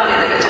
ਯੋਗਦਾਨ ਇਹਦੇ